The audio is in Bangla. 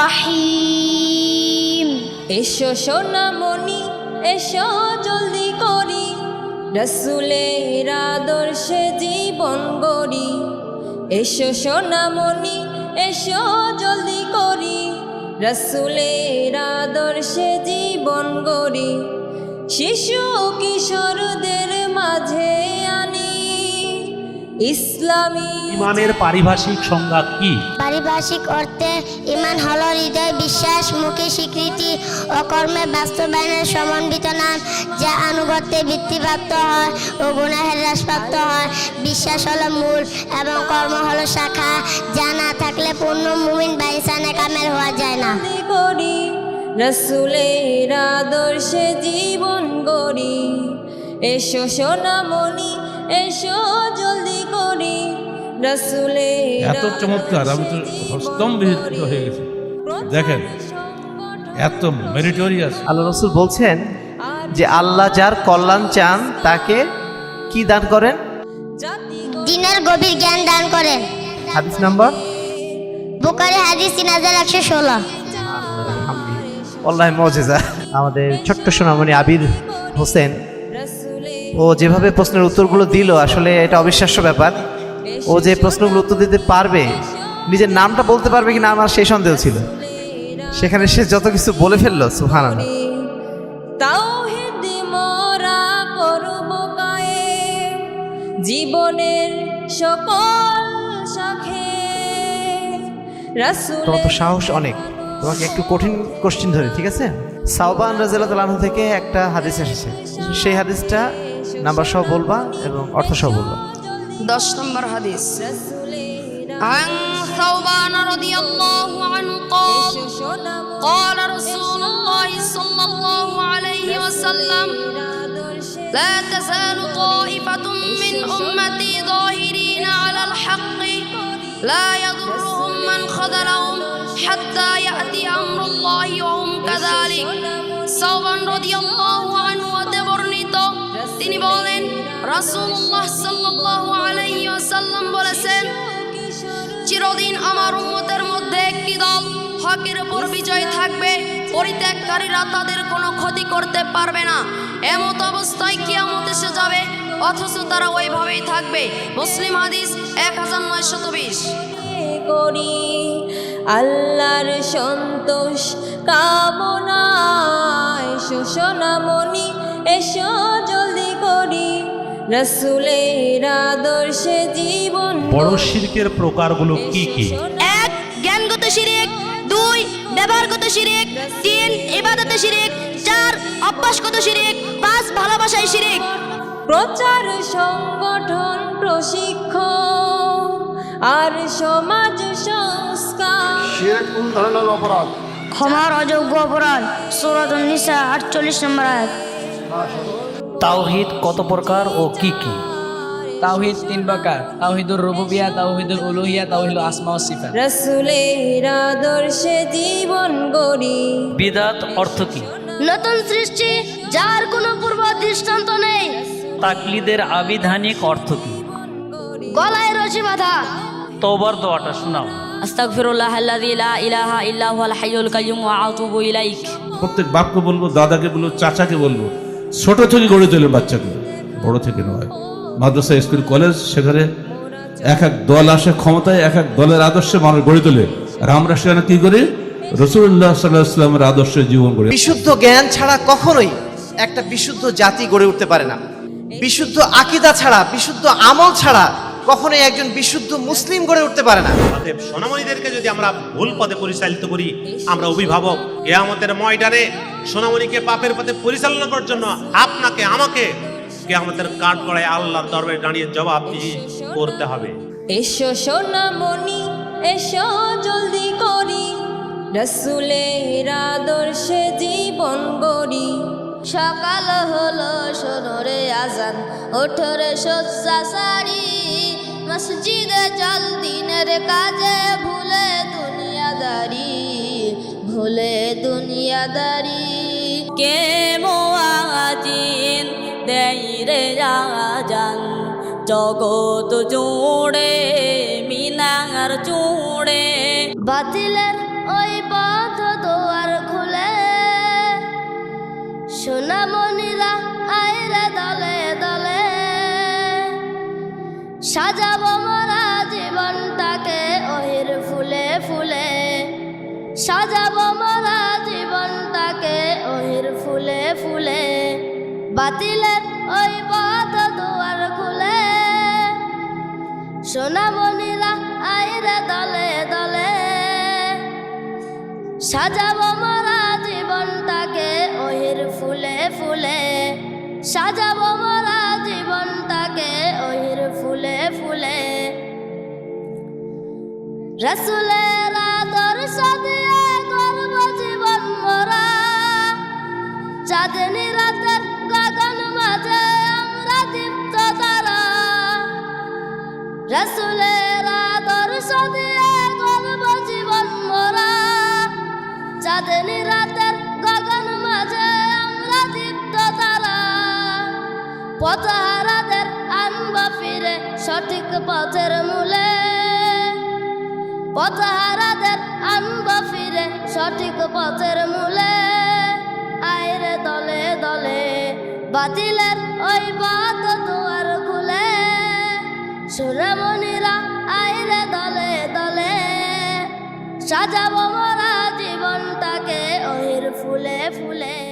রহিম। এসো সোনামণি, এসো জলদি করি। রসুলের আদর্শে জীবন গড়ি। এসো সোনামণি, এসো জলদি করি। রসুলের আদর্শে জীবন গড়ি। শিশু কিশোরদের মাঝে ইসলামী ইমানের পারিভাষিক সংজ্ঞা কি? পারিভাষিক অর্থে ইমান হল হৃদয় বিশ্বাস মুখে স্বীকৃতি ও কর্মে বাস্তবায়নের সমন্বিত নাম যা আনুগত্যে বৃত্তিপ্রাপ্ত হয় ও গুণাহের হ্রাসপ্রাপ্ত হয়। বিশ্বাস হলো মূল এবং কর্ম হলো শাখা যা না থাকলে পূর্ণ মুমিন বা ইসানে কামেল হওয়া যায় না। রসুলের আদর্শে জীবন গড়ি। এসো সোনামণি এসো জলদি করি রসুলের এত চমৎকার আমি তো স্তম্ভিত হয়ে গেছি। দেখেন এত মেরিটোরিয়াস আল্লাহ রসুল বলছেন যে আল্লাহ যার কল্যাণ চান তাকে কি দান করেন? দিনের গভীর জ্ঞান দান করেন। হাদিস নাম্বার? বুকারি হাদিস তিন হাজার একশো ষোলো। আল্লাহ মজেজা। আমাদের ছোট্ট সোনামণি আবির হোসেন ও যেভাবে প্রশ্নের উত্তরগুলো দিল আসলে এটা অবিশ্বাস্য ব্যাপার। ও যে প্রশ্নগুলো উত্তর দিতে পারবে নিজের নামটা বলতে পারবে কিনা আমার সেই সন্দেহ ছিল। সেখানে সে যত কিছু বলে ফেলল সুহান জীবনের সকল শাখে তোমার তো সাহস অনেক। তোমাকে একটু কঠিন কোশ্চিন ধরে ঠিক আছে? সাউবান রাজু থেকে একটা হাদিস এসেছে। সেই হাদিসটা নাম্বার সহ বলবা এবং অর্থ সহ বলবা দশ নম্বর হাদিস عن ثوبان رضي الله عنه قال قال رسول الله صلى الله عليه وسلم لا تزال طائفة من أمتي ظاهرين على الحق لا يضرهم من خذلهم حتى يأتي أمر الله وهم كذلك সাউবান রাদিয়াল্লাহু আনহু হতে বর্ণিত তিনি বলেন, রাসূলুল্লাহ সাল্লাল্লাহু বলেছেন, চিরদিন আমার উম্মতের মধ্যে একটি দল হকের উপর বিজয় থাকবে, পরিত্যাগকারীরা তাদের কোনো ক্ষতি করতে পারবে না। এমত অবস্থায় কিয়ামত এসে যাবে, অথচ তারা ওইভাবেই থাকবে। মুসলিম হাদিস এক হাজার নয়শত বিশ। করি আল্লাহর সন্তোষ কামনায় শোষণামণি এসো রসুলের আদর্শে জীবন বড় শিরকের প্রকারগুলো কি কি? এক জ্ঞানগত শিরিক দুই ব্যবহারগত শিরিক তিন ইবাদতে শিরিক চার অভ্যাসগত শিরিক পাঁচ ভালোবাসায় শিরিক। প্রচার সংগঠন প্রশিক্ষণ আর সমাজ সংস্কার। শিরক কোন ধরনের অপরাধ? ক্ষমার অযোগ্য অপরাধ সুরত নিসা আটচল্লিশ নম্বর আয়াত। তাওহিদ কত প্রকার ও কি কি? তাওহিদ তিন প্রকার তাওহিদুর রুবুবিয়া তাওহিদুল উলুহিয়া তাওহিদুল আসমা ও সিফাত। রসুলের আদর্শে জীবন গড়ি। বিদাত অর্থ কি? নতুন সৃষ্টি যার কোনো পূর্ব দৃষ্টান্ত নেই। তাকলিদের আবিধানিক অর্থ কি? গলায় রশি বাঁধা। তওবার দোয়াটা শোনাও। আস্তাগফিরুল্লাহ আল্লাযী লা ইলাহা ইল্লা হুয়াল হাইয়ুল কাইয়্যুম ওয়া আতুবু ইলাইক। প্রত্যেক বাপকে বলব দাদাকে বলব চাচাকে বলব ছোট থেকে গড়ে তোলে বাচ্চাকে বড় থেকে নয়। মাদ্রাসা, স্কুল, কলেজ, সেখানে এক এক দল আসে ক্ষমতায়, এক এক দলের আদর্শে মানুষ গড়ে তোলে। আর আমরা সেখানে কি করি? রসুল্লাহ সাল্লাহ ইসলামের আদর্শে জীবন গড়ে। বিশুদ্ধ জ্ঞান ছাড়া কখনোই একটা বিশুদ্ধ জাতি গড়ে উঠতে পারে না। বিশুদ্ধ আকিদা ছাড়া, বিশুদ্ধ আমল ছাড়া কখনোই একজন বিশুদ্ধ মুসলিম গড়ে উঠতে পারে না। অতএব সোনামণিদেরকে যদি আমরা ভুল পথে পরিচালিত করি আমরা অভিভাবক কেয়ামতের ময়দানে সোনামণিকে পাপের পথে পরিচালনা করার জন্য আপনাকে আমাকে কেয়ামতের কাঠ করায় আল্লাহর দরবারে দাঁড়িয়ে জবাব করতে হবে। এসো সোনামণি এসো জলদি করি রসুলের আদর্শে জীবন গড়ি। সকাল হলো সোনরে আজান ওঠরে শস্যা সারি। মসজিদে চল দিনের কাজে, ভুলে দুনিয়াদারি ভুলে দুনিয়াদারি। কে মোয়াজিন দেইরে রে জগত জুড়ে, মিনার জুড়ে বাতিলের ওই পথ দোয়ার খুলে, সোনামণিরা আয়রে দলে দলে। সাজা বাতিলের ওই পথ দুয়ার খুলে। সোনামণিরা আইরে দলে দলে। সাজাবো মোরা জীবনটাকে ওহির ফুলে ফুলে। সাজাবো মোরা জীবনটাকে ওহির ফুলে ফুলে। রসুলের আদর্শ দিয়ে করব জীবন মোরা চাঁদনি রাতের রসুলের আদর্শ দিয়ে করব জীবন চাঁদনি রাতের গগন মাঝে আমরা দীপ্ত তারা। পথহারাদের আনব ফিরে সঠিক পথের মূলে। পথহারাদের আনব ফিরে সঠিক পথের মূলে। আইরে দলে দলে, বাতিলের ওই পথ দুয়ার সোনামণিরা আইরে দলে দলে। সাজাবো মরা জীবনটাকে অহির ফুলে ফুলে।